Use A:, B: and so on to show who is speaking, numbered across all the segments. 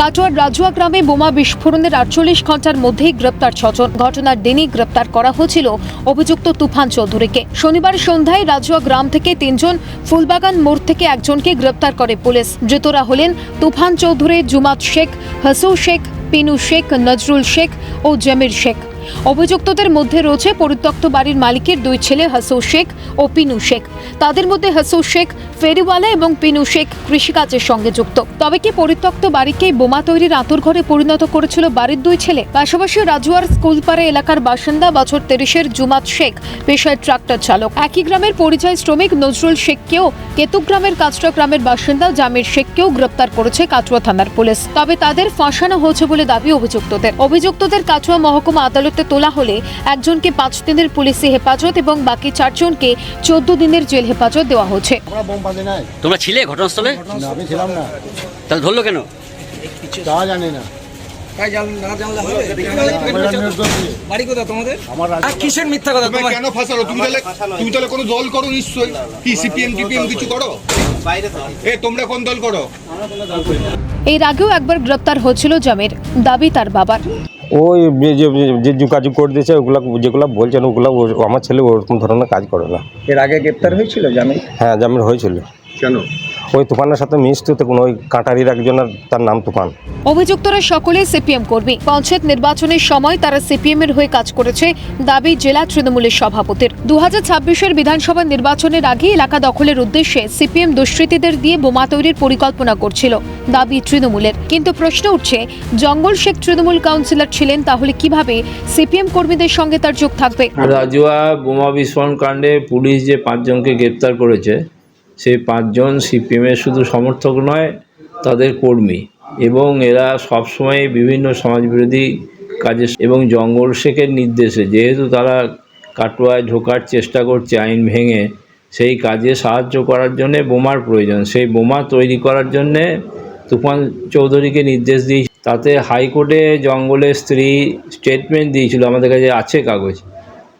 A: কাটোয়ার রাজুয়া গ্রামে বোমা বিস্ফোরণের আটচল্লিশ ঘণ্টার মধ্যেই গ্রেপ্তার ছজন। ঘটনার দিনই গ্রেপ্তার করা হয়েছিল অভিযুক্ত তুফান চৌধুরীকে। শনিবার সন্ধ্যায় রাজুয়া গ্রাম থেকে তিনজন, ফুলবাগান মোড় থেকে একজনকে গ্রেপ্তার করে পুলিশ। ধৃতরা হলেন তুফান চৌধুরী, জুমাত শেখ, হাসু শেখ, পিনু শেখ, নজরুল শেখ ও জমির শেখ। অভিযুক্তদের মধ্যে রয়েছে পরিত্যক্ত বাড়ির মালিকের দুই ছেলে হাসু শেখ ও পিনু শেখ। তাদের মধ্যে হাসু শেখ ফেরিওয়ালা এবং পিনু শেখ কৃষিকাজের সঙ্গে যুক্ত। তবে কি পরিত্যক্ত বাড়িকেই বোমা তৈরির আঁতুরঘরে পরিণত করেছিল বাড়ির দুই ছেলে? পাশাপাশি রাজুয়ার স্কুলপাড়া এলাকার বাসিন্দা বছর তেরিশের জুমাত শেখ পেশায় ট্রাক্টর চালক। একই গ্রামের পরিযায়ী শ্রমিক নজরুল শেখকেও কেতুক গ্রামের কাটরা গ্রামের বাসিন্দা জামির শেখকেও গ্রেপ্তার করেছে কাটুয়া থানার পুলিশ। তবে তাদের ফাঁসানো হয়েছে বলে দাবি অভিযুক্তদের। অভিযুক্তদের কাটুয়া মহকুমা আদালতে তোলা হলে একজনকে পাঁচ দিনের পুলিশি হেফাজত এবং বাকি চারজনকে চোদ্দ দিনের জেল হেফাজত দেওয়া হচ্ছে
B: তোমরা ছিলে ঘটনাস্থলে?
C: আমি ছিলাম না।
B: তাহলে ধরলো কেন?
C: তা জানি না।
D: তাই জান না জানলে হবে।
C: আমরা নির্দোষী।
D: বাড়ি কোথায় তোমাদের?
C: আমার
D: আর কিসের মিথ্যা কথা তোমার
E: কেন ফাঁসালো? তুমি তাহলে তুমি তাহলে কোনো দল করো নিশ্চয়ই? কি সিপিএম টিপিএম কিছু করো? এ তোমরা কোন দল করো?
A: এর আগেও একবার গ্রেপ্তার হয়েছিল জামের। দাবি তার বাবার।
F: ওই যে যে- যে কাজ করে দিয়েছে ওগুলো যেগুলো বলছেন ওগুলো ও- আমার ছেলে ওরকম ধরনের কাজ করে না।
D: এর আগে গ্রেপ্তার হয়েছিল জামিন?
F: হ্যাঁ জামিন হয়েছিল।
E: কেন?
F: ওই তুফানের সাথে মিশতে তো কোনো ওই কাঁটারির একজনের তার নাম তুফান।
A: অভিযুক্তরা সকলে সিপিএম কর্মী। পঞ্চায়েত নির্বাচনের সময় তারা সিপিএম এর হয়ে কাজ করেছে দাবি জেলা তৃণমূলের সভাপতির। দু হাজার ছাব্বিশের বিধানসভা নির্বাচনের আগে এলাকা দখলের উদ্দেশ্যে সিপিএম দুষ্কৃতীদের দিয়ে বোমা তৈরির পরিকল্পনা করছিল দাবি তৃণমূলের। কিন্তু প্রশ্ন উঠছে জঙ্গল শেখ তৃণমূল কাউন্সিলর ছিলেন তাহলে কীভাবে সিপিএম কর্মীদের সঙ্গে তার যোগ থাকবে?
G: রাজুয়া বোমা বিস্ফোরণ কাণ্ডে পুলিশ যে পাঁচজনকে গ্রেপ্তার করেছে সেই পাঁচজন সিপিএমের শুধু সমর্থক নয়, তাদের কর্মী। এবং এরা সবসময় বিভিন্ন সমাজবিরোধী কাজে এবং জঙ্গল শেখের নির্দেশে, যেহেতু তারা কাটোয়ায় ঢোকার চেষ্টা করছে আইন ভেঙে, সেই কাজে সাহায্য করার জন্যে বোমার প্রয়োজন। সেই বোমা তৈরি করার জন্যে তুফান চৌধুরীকে নির্দেশ দিই তাতে হাইকোর্টে জঙ্গলের স্ত্রী স্টেটমেন্ট দিয়েছিল, আমাদের কাছে আছে কাগজ।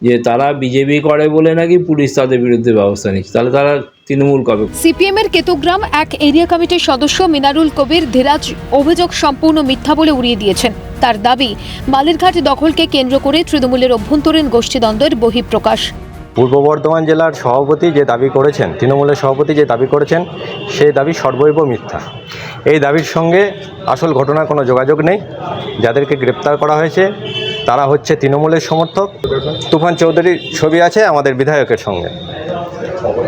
G: যে তারা বিজেপি করে বলে নাকি পুলিশ তাদের বিরুদ্ধে ব্যবস্থা নিচ্ছে। তাহলে তারা তৃণমূল কবে?
A: সিপিএম এর কেতুগ্রাম এক এরিয়া কমিটির সদস্য মিনারুল কবির ধীরাজ অভিযোগ সম্পূর্ণ মিথ্যা বলে উড়িয়ে দিয়েছেন। তার দাবি বালিরঘাট দখলকে কেন্দ্র করে তৃণমূলের অভ্যন্তরীণ গোষ্ঠীদ্বন্দ্বের বহিঃপ্রকাশ।
F: পূর্ব বর্ধমান জেলার সভাপতি যে দাবি করেছেন তৃণমূলের সভাপতি যে দাবি করেছেন সেই দাবি সর্বৈব মিথ্যা। এই দাবির সঙ্গে আসল ঘটনার কোনো যোগাযোগ নেই। যাদেরকে গ্রেপ্তার করা হয়েছে তারা হচ্ছে তৃণমূলের সমর্থক। তুফান চৌধুরীর ছবি আছে আমাদের বিধায়কের সঙ্গে।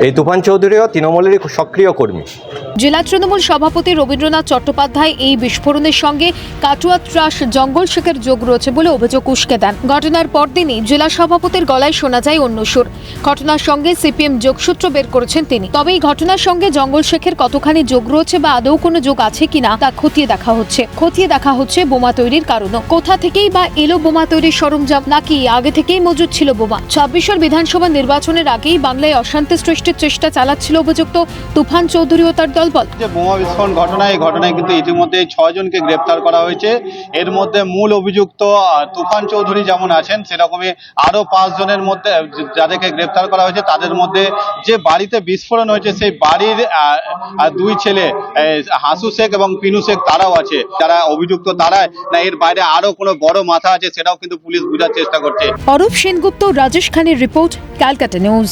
F: এই তুফান চৌধুরীও তৃণমূলেরই সক্রিয় কর্মী।
A: জেলা তৃণমূল সভাপতি রবীন্দ্রনাথ চট্টোপাধ্যায় এই বিস্ফোরণের সঙ্গে কাটুয়া ত্রাস জঙ্গল শেখের যোগ রয়েছে বলে অভিযোগ উস্কে দেন। ঘটনার পরদিনই জেলা সভাপতির গলায় শোনা যায় অন্য সুর। ঘটনার সঙ্গে সিপিএম যোগসূত্র বের করেছেন তিনি। তবে এই ঘটনার সঙ্গে জঙ্গল শেখের কতখানি যোগ রয়েছে বা আদৌ কোনো যোগ আছে কিনা তা খতিয়ে দেখা হচ্ছে। খতিয়ে দেখা হচ্ছে বোমা তৈরির কারণও। কোথা থেকেই বা এলো বোমা তৈরির সরঞ্জাম নাকি আগে থেকেই মজুদ ছিল বোমা? ছাব্বিশের বিধানসভা নির্বাচনের আগেই বাংলায় অশান্তি সৃষ্টির চেষ্টা চালাচ্ছিল অভিযুক্ত তুফান চৌধুরী ও তার দলবল
H: যে বোমা বিস্ফোরণ ঘটনা এই ঘটনায় কিন্তু ইতিমধ্যে ছজনকে গ্রেপ্তার করা হয়েছে। এর মধ্যে মূল অভিযুক্ত তুফান চৌধুরী যেমন আছেন সেরকমই আরও পাঁচ জনের মধ্যে যাদেরকে গ্রেপ্তার করা হয়েছে তাদের মধ্যে যে বাড়িতে বিস্ফোরণ হয়েছে সেই বাড়ির দুই ছেলে হাসু শেখ এবং পিনু শেখ তারাও আছে। যারা অভিযুক্ত তারা না এর বাইরে আরও কোনো বড় মাথা আছে সেটাও কিন্তু পুলিশ বোঝার চেষ্টা করছে।
A: অরূপ সেনগুপ্ত রাজেশ খানের রিপোর্ট ক্যালকাটা নিউজ।